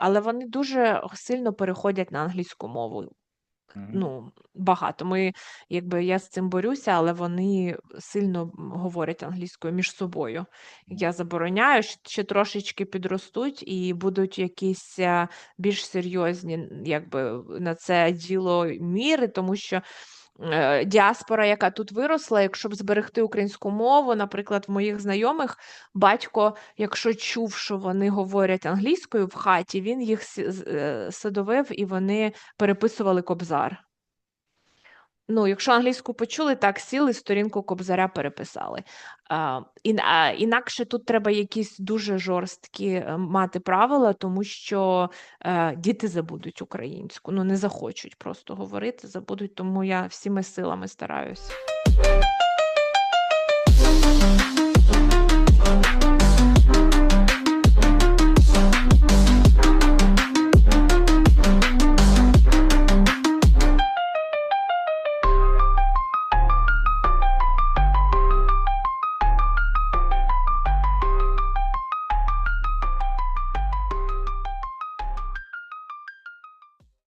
але вони дуже сильно переходять на англійську мову. Мгм. Ну, багато. Ми, якби я з цим борюся, але вони сильно говорять англійською між собою. Я забороняю, ще трошечки підростуть і будуть якісь е, більш серйозні, якби на це діло міри, тому що діаспора, яка тут виросла, якщо б зберегти українську мову, наприклад, в моїх знайомих батько, якщо чув, що вони говорять англійською в хаті, він їх е, садовив і вони переписували кобзар. Ну, якщо англійську почули, так сіли, сторінку кобзаря переписали. А, ін- а, інакше тут треба якісь дуже жорсткі е, мати правила, тому що а, діти забудуть українську. Ну, не захочуть просто говорити, забудуть, тому я всіми силами стараюсь.